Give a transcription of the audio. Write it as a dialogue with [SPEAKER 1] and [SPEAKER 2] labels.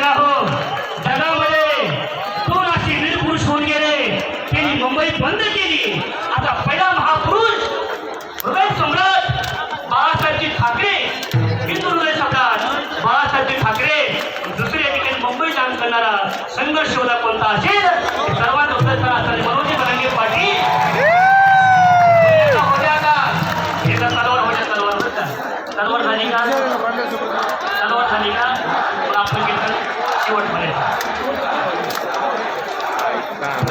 [SPEAKER 1] राहिला हो. जगामध्ये कोण असे वीरपुरुष होऊन गेले. त्यांनी मुंबई बंद केली. आता पहिला महापुरुष हृदय सम्राट बाळासाहेबजी ठाकरे. हिंदू हृदय सम्राट बाळासाहेबजी ठाकरे. दुसऱ्या ठिकाणी मुंबई जाण करणारा संघर्ष होता कोणता असेल? सर्वात उत्तर असणारे मनोजी बनंगे पाटील. होत्या का तलवार झाली का? तलवार झाली का?